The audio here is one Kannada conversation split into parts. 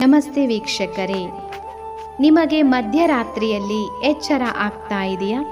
ನಮಸ್ತೆ ವೀಕ್ಷಕರೇ. ನಿಮಗೆ ಮಧ್ಯರಾತ್ರಿಯಲ್ಲಿ ಎಚ್ಚರ ಆಗ್ತಾ ಇದೆಯಾ?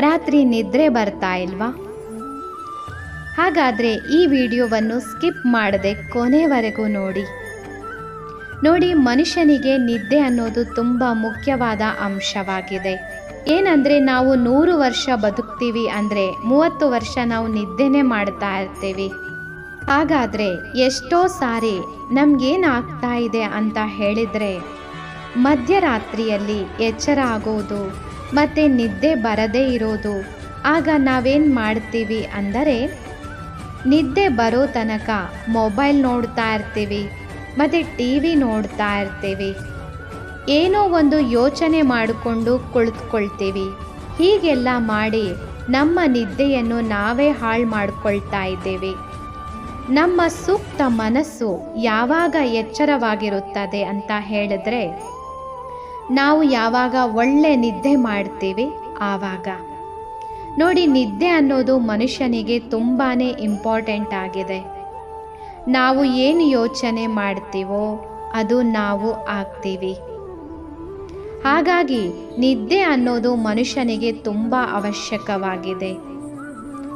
ರಾತ್ರಿ ನಿದ್ರೆ ಬರ್ತಾ ಇಲ್ವಾ? ಹಾಗಾದರೆ ಈ ವಿಡಿಯೋವನ್ನು ಸ್ಕಿಪ್ ಮಾಡದೆ ಕೊನೆವರೆಗೂ ನೋಡಿ. ನೋಡಿ, ಮನುಷ್ಯನಿಗೆ ನಿದ್ದೆ ಅನ್ನೋದು ತುಂಬ ಮುಖ್ಯವಾದ ಅಂಶವಾಗಿದೆ. ಏನಂದರೆ, ನಾವು ನೂರು ವರ್ಷ ಬದುಕ್ತೀವಿ ಅಂದರೆ ಮೂವತ್ತು ವರ್ಷ ನಾವು ನಿದ್ದೆನೇ ಮಾಡ್ತಾ ಇರ್ತೀವಿ. ಹಾಗಾದರೆ ಎಷ್ಟೋ ಸಾರಿ ನಮಗೇನಾಗ್ತಾ ಇದೆ ಅಂತ ಹೇಳಿದರೆ ಮಧ್ಯರಾತ್ರಿಯಲ್ಲಿ ಎಚ್ಚರ ಆಗೋದು ಮತ್ತು ನಿದ್ದೆ ಬರದೇ ಇರೋದು, ಆಗ ನಾವೇನು ಮಾಡ್ತೀವಿ ಅಂದರೆ ನಿದ್ದೆ ಬರೋ ತನಕ ಮೊಬೈಲ್ ನೋಡ್ತಾ ಇರ್ತೀವಿ, ಮತ್ತು ಟಿ ವಿ ನೋಡ್ತಾ ಇರ್ತೀವಿ, ಏನೋ ಒಂದು ಯೋಚನೆ ಮಾಡಿಕೊಂಡು ಕುಳಿತುಕೊಳ್ತೀವಿ, ಹೀಗೆಲ್ಲ ಮಾಡಿ ನಮ್ಮ ನಿದ್ದೆಯನ್ನು ನಾವೇ ಹಾಳು ಮಾಡಿಕೊಳ್ತಾ ಇದ್ದೇವೆ. ನಮ್ಮ ಸೂಕ್ತ ಮನಸ್ಸು ಯಾವಾಗ ಎಚ್ಚರವಾಗಿರುತ್ತದೆ ಅಂತ ಹೇಳಿದ್ರೆ, ನಾವು ಯಾವಾಗ ಒಳ್ಳೆ ನಿದ್ದೆ ಮಾಡ್ತೀವಿ ಆವಾಗ. ನೋಡಿ, ನಿದ್ದೆ ಅನ್ನೋದು ಮನುಷ್ಯನಿಗೆ ತುಂಬಾ ಇಂಪಾರ್ಟೆಂಟ್ ಆಗಿದೆ. ನಾವು ಏನು ಯೋಚನೆ ಮಾಡ್ತೀವೋ ಅದು ನಾವು ಆಗ್ತೀವಿ. ಹಾಗಾಗಿ ನಿದ್ದೆ ಅನ್ನೋದು ಮನುಷ್ಯನಿಗೆ ತುಂಬ ಅವಶ್ಯಕವಾಗಿದೆ.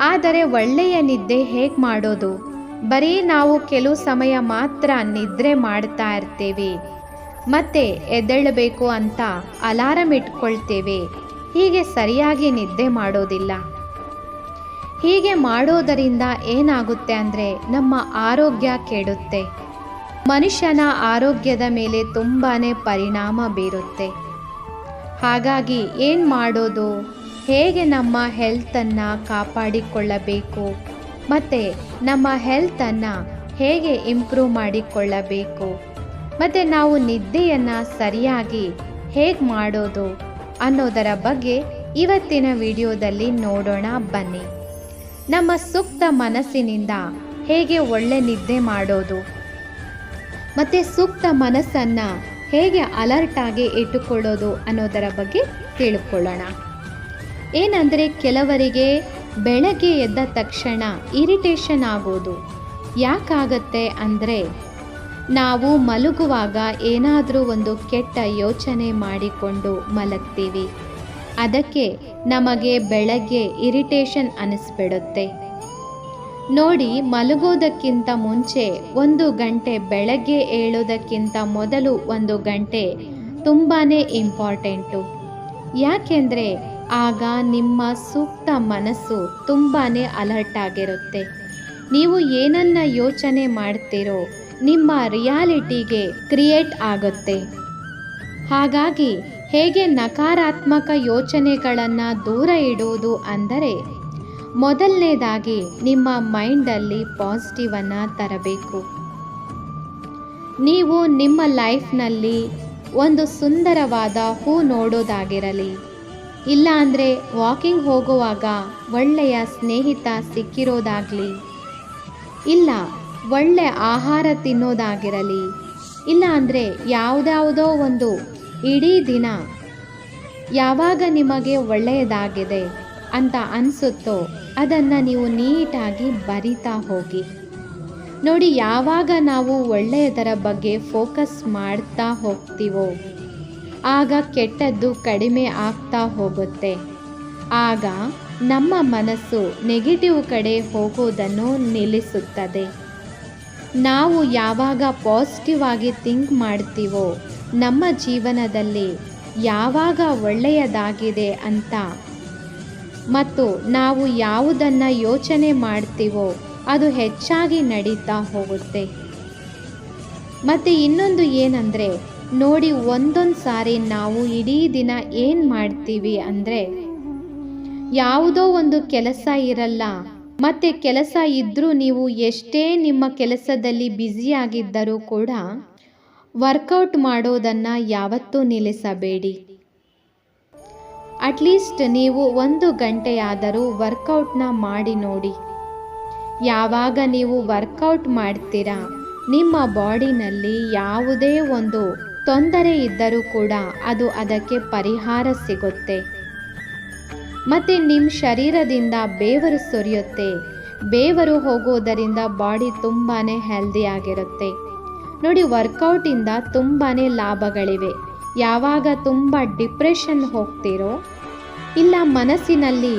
ಆದರೆ ಒಳ್ಳೆಯ ನಿದ್ದೆ ಹೇಗೆ ಮಾಡೋದು? ಬರೀ ನಾವು ಕೆಲವು ಸಮಯ ಮಾತ್ರ ನಿದ್ರೆ ಮಾಡ್ತಾ ಇರ್ತೇವೆ. ಮತ್ತೆ ಎದ್ದೇಳಬೇಕು ಅಂತ ಅಲಾರಂ ಇಟ್ಕೊಳ್ತೇವೆ. ಹೀಗೆ ಸರಿಯಾಗಿ ನಿದ್ದೆ ಮಾಡೋದಿಲ್ಲ. ಹೀಗೆ ಮಾಡೋದರಿಂದ ಏನಾಗುತ್ತೆ ಅಂದರೆ ನಮ್ಮ ಆರೋಗ್ಯ ಕೆಡುತ್ತೆ. ಮನುಷ್ಯನ ಆರೋಗ್ಯದ ಮೇಲೆ ತುಂಬಾ ಪರಿಣಾಮ ಬೀರುತ್ತೆ. ಹಾಗಾಗಿ ಏನು ಮಾಡೋದು? ಹೇಗೆ ನಮ್ಮ ಹೆಲ್ತನ್ನು ಕಾಪಾಡಿಕೊಳ್ಳಬೇಕು? ಮತ್ತು ನಮ್ಮ ಹೆಲ್ತನ್ನು ಹೇಗೆ ಇಂಪ್ರೂವ್ ಮಾಡಿಕೊಳ್ಳಬೇಕು? ಮತ್ತು ನಾವು ನಿದ್ದೆಯನ್ನು ಸರಿಯಾಗಿ ಹೇಗೆ ಮಾಡೋದು ಅನ್ನೋದರ ಬಗ್ಗೆ ಇವತ್ತಿನ ವಿಡಿಯೋದಲ್ಲಿ ನೋಡೋಣ ಬನ್ನಿ. ನಮ್ಮ ಸೂಕ್ತ ಮನಸ್ಸಿನಿಂದ ಹೇಗೆ ಒಳ್ಳೆ ನಿದ್ದೆ ಮಾಡೋದು? ಮತ್ತು ಸೂಕ್ತ ಮನಸ್ಸನ್ನು ಹೇಗೆ ಅಲರ್ಟಾಗಿ ಇಟ್ಟುಕೊಳ್ಳೋದು ಅನ್ನೋದರ ಬಗ್ಗೆ ತಿಳ್ಕೊಳ್ಳೋಣ. ಏನಂದರೆ ಕೆಲವರಿಗೆ ಬೆಳಗ್ಗೆ ಎದ್ದ ತಕ್ಷಣ ಇರಿಟೇಷನ್ ಆಗೋದು. ಯಾಕಾಗತ್ತೆ ಅಂದರೆ, ನಾವು ಮಲಗುವಾಗ ಏನಾದರೂ ಒಂದು ಕೆಟ್ಟ ಯೋಚನೆ ಮಾಡಿಕೊಂಡು ಮಲಗ್ತೀವಿ. ಅದಕ್ಕೆ ನಮಗೆ ಬೆಳಗ್ಗೆ ಇರಿಟೇಷನ್ ಅನಿಸ್ಬಿಡುತ್ತೆ. ನೋಡಿ, ಮಲಗೋದಕ್ಕಿಂತ ಮುಂಚೆ ಒಂದು ಗಂಟೆ ಬೆಳಗ್ಗೆ ಏಳೋದಕ್ಕಿಂತ ಮೊದಲು ಒಂದು ಗಂಟೆ ತುಂಬಾ ಇಂಪಾರ್ಟೆಂಟು. ಯಾಕೆಂದರೆ ಆಗ ನಿಮ್ಮ ಸೂಕ್ತ ಮನಸ್ಸು ತುಂಬಾ ಅಲರ್ಟ್ ಆಗಿರುತ್ತೆ. ನೀವು ಏನನ್ನ ಯೋಚನೆ ಮಾಡ್ತೀರೋ ನಿಮ್ಮ ರಿಯಾಲಿಟಿಗೆ ಕ್ರಿಯೇಟ್ ಆಗುತ್ತೆ. ಹಾಗಾಗಿ ಹೇಗೆ ನಕಾರಾತ್ಮಕ ಯೋಚನೆಗಳನ್ನು ದೂರ ಇಡುವುದು ಅಂದರೆ ಮೊದಲನೇದಾಗಿ ನಿಮ್ಮ ಮೈಂಡಲ್ಲಿ ಪಾಸಿಟಿವನ್ನು ತರಬೇಕು. ನೀವು ನಿಮ್ಮ ಲೈಫ್ನಲ್ಲಿ ಒಂದು ಸುಂದರವಾದ ಹೂ ನೋಡೋದಾಗಿರಲಿ ಇಲ್ಲ ಅಂದರೆ ವಾಕಿಂಗ್ ಹೋಗುವಾಗ ಒಳ್ಳೆಯ ಸ್ನೇಹಿತ ಸಿಕ್ಕಿರೋದಾಗಲಿ. ಇಲ್ಲ, ಒಳ್ಳೆ ಆಹಾರ ತಿನ್ನೋದಾಗಿರಲಿ. ಇಲ್ಲ ಅಂದರೆ ಯಾವುದ್ಯಾವುದೋ ಒಂದು ಇಡೀ ದಿನ ಯಾವಾಗ ನಿಮಗೆ ಒಳ್ಳೆಯದಾಗಿದೆ ಅಂತ ಅನಿಸುತ್ತೋ ಅದನ್ನು ನೀವು ನೀಟಾಗಿ ಬರಿತಾ ಹೋಗಿ. ನೋಡಿ, ಯಾವಾಗ ನಾವು ಒಳ್ಳೆಯದರ ಬಗ್ಗೆ ಫೋಕಸ್ ಮಾಡ್ತಾ ಹೋಗ್ತೀವೋ ಆಗ ಕೆಟ್ಟದ್ದು ಕಡಿಮೆ ಆಗ್ತಾ ಹೋಗುತ್ತೆ. ಆಗ ನಮ್ಮ ಮನಸ್ಸು ನೆಗೆಟಿವ್ ಕಡೆ ಹೋಗೋದನ್ನು ನಿಲ್ಲಿಸುತ್ತದೆ. ನಾವು ಯಾವಾಗ ಪಾಸಿಟಿವ್ ಆಗಿ ಥಿಂಕ್ ಮಾಡ್ತೀವೋ, ನಮ್ಮ ಜೀವನದಲ್ಲಿ ಯಾವಾಗ ಒಳ್ಳೆಯದಾಗಿದೆ ಅಂತ ಮತ್ತು ನಾವು ಯಾವುದನ್ನು ಯೋಚನೆ ಮಾಡ್ತೀವೋ, ಅದು ಹೆಚ್ಚಾಗಿ ನಡೀತಾ ಹೋಗುತ್ತೆ. ಮತ್ತು ಇನ್ನೊಂದು ಏನಂದರೆ ನೋಡಿ ಒಂದೊಂದು ಸಾರಿ ನಾವು ಇಡೀ ದಿನ ಏನು ಮಾಡ್ತೀವಿ ಅಂದರೆ, ಯಾವುದೋ ಒಂದು ಕೆಲಸ ಇರಲ್ಲ. ಮತ್ತು ಕೆಲಸ ಇದ್ದರೂ ನೀವು ಎಷ್ಟೇ ನಿಮ್ಮ ಕೆಲಸದಲ್ಲಿ ಬ್ಯುಸಿಯಾಗಿದ್ದರೂ ಕೂಡ ವರ್ಕೌಟ್ ಮಾಡೋದನ್ನು ಯಾವತ್ತೂ ನಿಲ್ಲಿಸಬೇಡಿ. ಅಟ್ಲೀಸ್ಟ್ ನೀವು ಒಂದು ಗಂಟೆಯಾದರೂ ವರ್ಕೌಟ್ನ ಮಾಡಿ ನೋಡಿ. ಯಾವಾಗ ನೀವು ವರ್ಕೌಟ್ ಮಾಡ್ತೀರಾ, ನಿಮ್ಮ ಬಾಡಿನಲ್ಲಿ ಯಾವುದೇ ಒಂದು ತೊಂದರೆ ಇದ್ದರೂ ಕೂಡ ಅದು ಅದಕ್ಕೆ ಪರಿಹಾರ ಸಿಗುತ್ತೆ. ಮತ್ತು ನಿಮ್ಮ ಶರೀರದಿಂದ ಬೇವರು ಸುರಿಯುತ್ತೆ. ಬೇವರು ಹೋಗೋದರಿಂದ ಬಾಡಿ ತುಂಬಾ ಹೆಲ್ದಿಯಾಗಿರುತ್ತೆ ನೋಡಿ ವರ್ಕೌಟಿಂದ ತುಂಬಾ ಲಾಭಗಳಿವೆ. ಯಾವಾಗ ತುಂಬ ಡಿಪ್ರೆಷನ್ ಹೋಗ್ತೀರೋ, ಇಲ್ಲ ಮನಸ್ಸಿನಲ್ಲಿ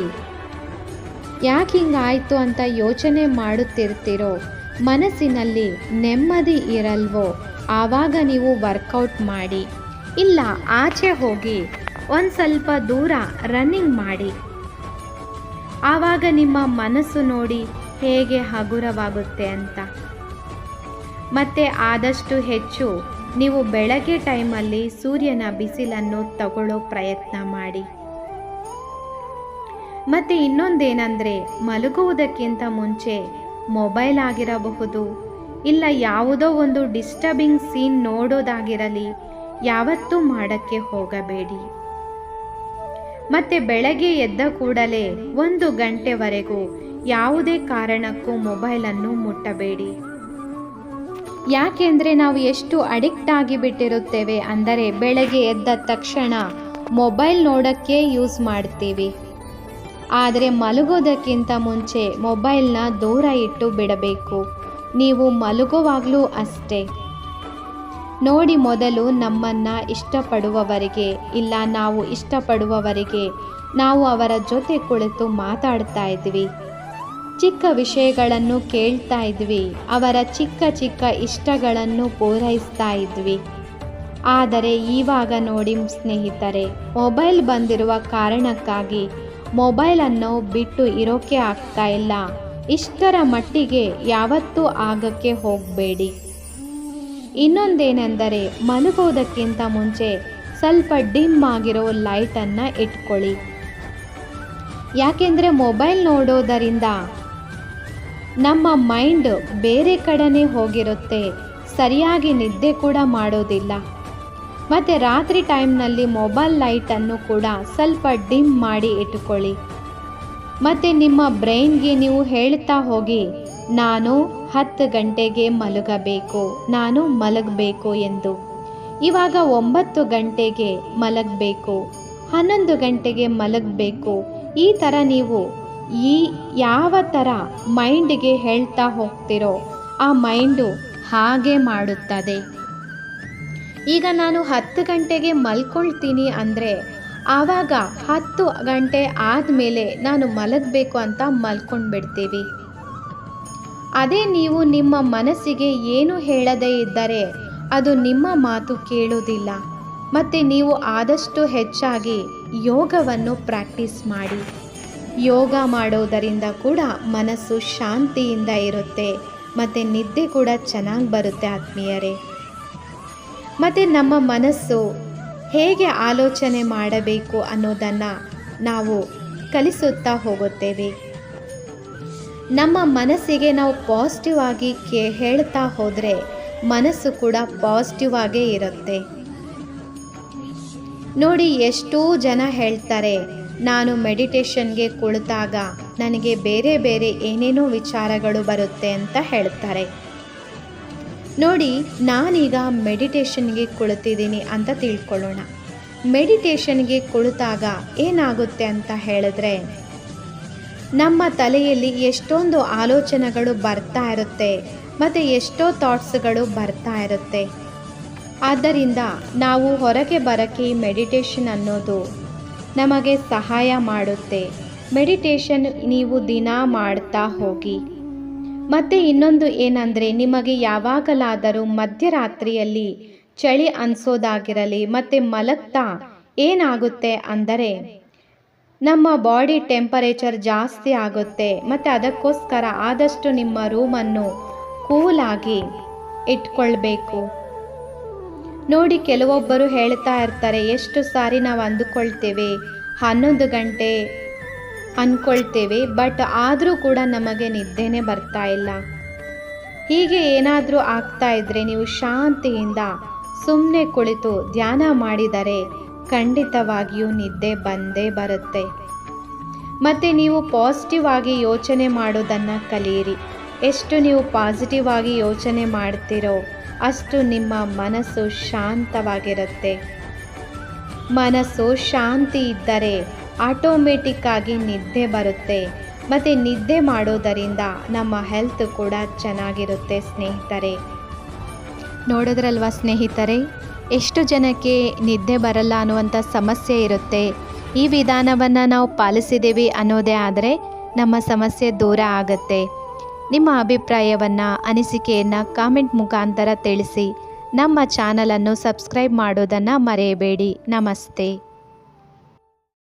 ಯಾಕೆ ಹಿಂಗಾಯಿತು ಅಂತ ಯೋಚನೆ ಮಾಡುತ್ತಿರ್ತೀರೋ ಮನಸ್ಸಿನಲ್ಲಿ ನೆಮ್ಮದಿ ಇರಲ್ವೋ? ಆವಾಗ ನೀವು ವರ್ಕೌಟ್ ಮಾಡಿ. ಇಲ್ಲ, ಆಚೆ ಹೋಗಿ ಒಂದು ಸ್ವಲ್ಪ ದೂರ ರನ್ನಿಂಗ್ ಮಾಡಿ. ಆವಾಗ ನಿಮ್ಮ ಮನಸ್ಸು ನೋಡಿ ಹೇಗೆ ಹಗುರವಾಗುತ್ತೆ ಅಂತ. ಮತ್ತು ಆದಷ್ಟು ಹೆಚ್ಚು ನೀವು ಬೆಳಗ್ಗೆ ಟೈಮಲ್ಲಿ ಸೂರ್ಯನ ಬಿಸಿಲನ್ನು ತಗೊಳ್ಳೋ ಪ್ರಯತ್ನ ಮಾಡಿ. ಮತ್ತು ಇನ್ನೊಂದೇನೆಂದರೆ ಮಲಗುವುದಕ್ಕಿಂತ ಮುಂಚೆ ಮೊಬೈಲ್ ಆಗಿರಬಹುದು, ಇಲ್ಲ ಯಾವುದೋ ಒಂದು ಡಿಸ್ಟರ್ಬಿಂಗ್ ಸೀನ್ ನೋಡೋದಾಗಿರಲಿ, ಯಾವತ್ತೂ ಮಾಡೋಕ್ಕೆ ಹೋಗಬೇಡಿ. ಮತ್ತೆ ಬೆಳಗ್ಗೆ ಎದ್ದ ಕೂಡಲೇ ಒಂದು ಗಂಟೆವರೆಗೂ ಯಾವುದೇ ಕಾರಣಕ್ಕೂ ಮೊಬೈಲನ್ನು ಮುಟ್ಟಬೇಡಿ. ಯಾಕೆಂದರೆ ನಾವು ಎಷ್ಟು ಅಡಿಕ್ಟ್ ಆಗಿಬಿಟ್ಟಿರುತ್ತೇವೆ ಅಂದರೆ ಬೆಳಗ್ಗೆ ಎದ್ದ ತಕ್ಷಣ ಮೊಬೈಲ್ ನೋಡೋಕ್ಕೆ ಯೂಸ್ ಮಾಡ್ತೀವಿ. ಆದರೆ ಮಲಗೋದಕ್ಕಿಂತ ಮುಂಚೆ ಮೊಬೈಲ್ನ ದೂರ ಇಟ್ಟು ಬಿಡಬೇಕು. ನೀವು ಮಲಗುವಾಗಲೂ ಅಷ್ಟೇ. ನೋಡಿ ಮೊದಲು ನಮ್ಮನ್ನು ಇಷ್ಟಪಡುವವರಿಗೆ, ಇಲ್ಲ ನಾವು ಇಷ್ಟಪಡುವವರಿಗೆ ನಾವು ಅವರ ಜೊತೆ ಕುಳಿತು ಮಾತಾಡ್ತಾ ಇದ್ವಿ. ಚಿಕ್ಕ ವಿಷಯಗಳನ್ನು ಕೇಳ್ತಾ ಇದ್ವಿ, ಅವರ ಚಿಕ್ಕ ಚಿಕ್ಕ ಇಷ್ಟಗಳನ್ನು ಪೂರೈಸ್ತಾ ಇದ್ವಿ. ಆದರೆ ಈವಾಗ ನೋಡಿ ಸ್ನೇಹಿತರೆ, ಮೊಬೈಲ್ ಬಂದಿರುವ ಕಾರಣಕ್ಕಾಗಿ ಮೊಬೈಲನ್ನು ಬಿಟ್ಟು ಇರೋಕೆ ಆಗ್ತಾ ಇಲ್ಲ. ಇಷ್ಟರ ಮಟ್ಟಿಗೆ ಯಾವತ್ತೂ ಆಗಕ್ಕೆ ಹೋಗಬೇಡಿ. ಇನ್ನೊಂದೇನೆಂದರೆ ಮಲಗೋದಕ್ಕಿಂತ ಮುಂಚೆ ಸ್ವಲ್ಪ ಡಿಮ್ ಆಗಿರೋ ಲೈಟನ್ನು ಇಟ್ಕೊಳ್ಳಿ. ಯಾಕೆಂದರೆ ಮೊಬೈಲ್ ನೋಡೋದರಿಂದ ನಮ್ಮ ಮೈಂಡ್ ಬೇರೆ ಕಡೆನೇ ಹೋಗಿರುತ್ತೆ. ಸರಿಯಾಗಿ ನಿದ್ದೆ ಕೂಡ ಮಾಡೋದಿಲ್ಲ. ಮತ್ತು ರಾತ್ರಿ ಟೈಮ್ನಲ್ಲಿ ಮೊಬೈಲ್ ಲೈಟನ್ನು ಕೂಡ ಸ್ವಲ್ಪ ಡಿಮ್ ಮಾಡಿ ಇಟ್ಟುಕೊಳ್ಳಿ. ಮತ್ತು ನಿಮ್ಮ ಬ್ರೈನ್ಗೆ ನೀವು ಹೇಳ್ತಾ ಹೋಗಿ, ನಾನು ಹತ್ತು ಗಂಟೆಗೆ ಮಲಗಬೇಕು, ನಾನು ಮಲಗಬೇಕು ಎಂದು. ಇವಾಗ ಒಂಬತ್ತು ಗಂಟೆಗೆ ಮಲಗಬೇಕು, ಹನ್ನೊಂದು ಗಂಟೆಗೆ ಮಲಗಬೇಕು. ಈ ಥರ ನೀವು ಈ ಯಾವ ಥರ ಮೈಂಡ್ಗೆ ಹೇಳ್ತಾ ಹೋಗ್ತಿರೋ, ಆ ಮೈಂಡು ಹಾಗೆ ಮಾಡುತ್ತದೆ. ಈಗ ನಾನು ಹತ್ತು ಗಂಟೆಗೆ ಮಲ್ಕೊಳ್ತೀನಿ ಅಂದರೆ ಆವಾಗ ಹತ್ತು ಗಂಟೆ ಆದಮೇಲೆ ನಾನು ಮಲಗಬೇಕು ಅಂತ ಮಲ್ಕೊಂಡ್ಬಿಡ್ತೀವಿ. ಅದೇ ನೀವು ನಿಮ್ಮ ಮನಸ್ಸಿಗೆ ಏನು ಹೇಳದೇ ಇದ್ದರೆ ಅದು ನಿಮ್ಮ ಮಾತು ಕೇಳೋದಿಲ್ಲ. ಮತ್ತು ನೀವು ಆದಷ್ಟು ಹೆಚ್ಚಾಗಿ ಯೋಗವನ್ನು ಪ್ರಾಕ್ಟೀಸ್ ಮಾಡಿ. ಯೋಗ ಮಾಡೋದರಿಂದ ಕೂಡ ಮನಸ್ಸು ಶಾಂತಿಯಿಂದ ಇರುತ್ತೆ. ಮತ್ತು ನಿದ್ದೆ ಕೂಡ ಚೆನ್ನಾಗಿ ಬರುತ್ತೆ ಆತ್ಮೀಯರೇ. ಮತ್ತು ನಮ್ಮ ಮನಸ್ಸು ಹೇಗೆ ಆಲೋಚನೆ ಮಾಡಬೇಕು ಅನ್ನೋದನ್ನು ನಾವು ಕಲಿಸುತ್ತಾ ಹೋಗುತ್ತೇವೆ. ನಮ್ಮ ಮನಸ್ಸಿಗೆ ನಾವು ಪಾಸಿಟಿವ್ ಆಗಿ ಕೇ, ಹೇಳ್ತಾ ಹೋದರೆ ಮನಸ್ಸು ಕೂಡ ಪಾಸಿಟಿವ್ ಆಗೇ ಇರುತ್ತೆ. ನೋಡಿ, ಎಷ್ಟೋ ಜನ ಹೇಳ್ತಾರೆ, ನಾನು ಮೆಡಿಟೇಷನ್ಗೆ ಕುಳಿತಾಗ ನನಗೆ ಬೇರೆ ಬೇರೆ ಏನೇನೋ ವಿಚಾರಗಳು ಬರುತ್ತೆ ಅಂತ ಹೇಳ್ತಾರೆ. ನೋಡಿ, ನಾನೀಗ ಮೆಡಿಟೇಷನ್ಗೆ ಕುಳಿತಿದ್ದೀನಿ ಅಂತ ತಿಳ್ಕೊಳ್ಳೋಣ. ಮೆಡಿಟೇಷನ್ಗೆ ಕುಳಿತಾಗ ಏನಾಗುತ್ತೆ ಅಂತ ಹೇಳಿದ್ರೆ, ನಮ್ಮ ತಲೆಯಲ್ಲಿ ಎಷ್ಟೊಂದು ಆಲೋಚನೆಗಳು ಬರ್ತಾ ಇರುತ್ತೆ ಮತ್ತು ಎಷ್ಟೋ ಥಾಟ್ಸ್ಗಳು ಬರ್ತಾ ಇರುತ್ತೆ. ಆದ್ದರಿಂದ ನಾವು ಹೊರಗೆ ಬರೋಕ್ಕೆ ಮೆಡಿಟೇಷನ್ ಅನ್ನೋದು ನಮಗೆ ಸಹಾಯ ಮಾಡುತ್ತೆ. ಮೆಡಿಟೇಷನ್ ನೀವು ದಿನ ಮಾಡ್ತಾ ಹೋಗಿ ಮತ್ತು ಇನ್ನೊಂದು ಏನಂದರೆ, ನಿಮಗೆ ಯಾವಾಗಲಾದರೂ ಮಧ್ಯರಾತ್ರಿಯಲ್ಲಿ ಚಳಿ ಅನಿಸೋದಾಗಿರಲಿ ಮತ್ತು ಮಲಗ್ತಾ ಏನಾಗುತ್ತೆ ಅಂದರೆ, ನಮ್ಮ ಬಾಡಿ ಟೆಂಪರೇಚರ್ ಜಾಸ್ತಿ ಆಗುತ್ತೆ ಮತ್ತು ಅದಕ್ಕೋಸ್ಕರ ಆದಷ್ಟು ನಿಮ್ಮ ರೂಮನ್ನು ಕೂಲಾಗಿ ಇಟ್ಕೊಳ್ಬೇಕು. ನೋಡಿ, ಕೆಲವೊಬ್ಬರು ಹೇಳ್ತಾ ಇರ್ತಾರೆ, ಎಷ್ಟು ಸಾರಿ ನಾವು ಅಂದುಕೊಳ್ತೇವೆ, ಹನ್ನೊಂದು ಗಂಟೆ ಅಂದ್ಕೊಳ್ತೇವೆ ಬಟ್ ಆದರೂ ಕೂಡ ನಮಗೆ ನಿದ್ದೆನೇ ಬರ್ತಾ ಇಲ್ಲ. ಹೀಗೆ ಏನಾದರೂ ಆಗ್ತಾ ಇದ್ದರೆ ನೀವು ಶಾಂತಿಯಿಂದ ಸುಮ್ಮನೆ ಕುಳಿತು ಧ್ಯಾನ ಮಾಡಿದರೆ ಖಂಡಿತವಾಗಿಯೂ ನಿದ್ದೆ ಬಂದೇ ಬರುತ್ತೆ. ಮತ್ತು ನೀವು ಪಾಸಿಟಿವ್ ಆಗಿ ಯೋಚನೆ ಮಾಡೋದನ್ನು ಕಲಿಯಿರಿ. ಎಷ್ಟು ನೀವು ಪಾಸಿಟಿವ್ ಆಗಿ ಯೋಚನೆ ಮಾಡ್ತೀರೋ ಅಷ್ಟು ನಿಮ್ಮ ಮನಸ್ಸು ಶಾಂತವಾಗಿರುತ್ತೆ. ಮನಸ್ಸು ಶಾಂತಿ ಇದ್ದರೆ ಆಟೋಮೆಟಿಕ್ ಆಗಿ ನಿದ್ದೆ ಬರುತ್ತೆ. ಮತ್ತು ನಿದ್ದೆ ಮಾಡೋದರಿಂದ ನಮ್ಮ ಹೆಲ್ತ್ ಕೂಡ ಚೆನ್ನಾಗಿರುತ್ತೆ ಸ್ನೇಹಿತರೆ. ನೋಡಿದ್ರಲ್ವಾ ಸ್ನೇಹಿತರೆ? ಎಷ್ಟು ಜನಕ್ಕೆ ನಿದ್ದೆ ಬರಲ್ಲ ಅನ್ನುವಂಥ ಸಮಸ್ಯೆ ಇರುತ್ತೆ. ಈ ವಿಧಾನವನ್ನು ನಾವು ಪಾಲಿಸಿದ್ದೀವಿ ಅನ್ನೋದೇ ಆದರೆ ನಮ್ಮ ಸಮಸ್ಯೆ ದೂರ ಆಗುತ್ತೆ. ನಿಮ್ಮ ಅಭಿಪ್ರಾಯವನ್ನು, ಅನಿಸಿಕೆಯನ್ನು ಕಾಮೆಂಟ್ ಮುಖಾಂತರ ತಿಳಿಸಿ. ನಮ್ಮ ಚಾನಲನ್ನು ಸಬ್ಸ್ಕ್ರೈಬ್ ಮಾಡೋದನ್ನು ಮರೆಯಬೇಡಿ. ನಮಸ್ತೆ.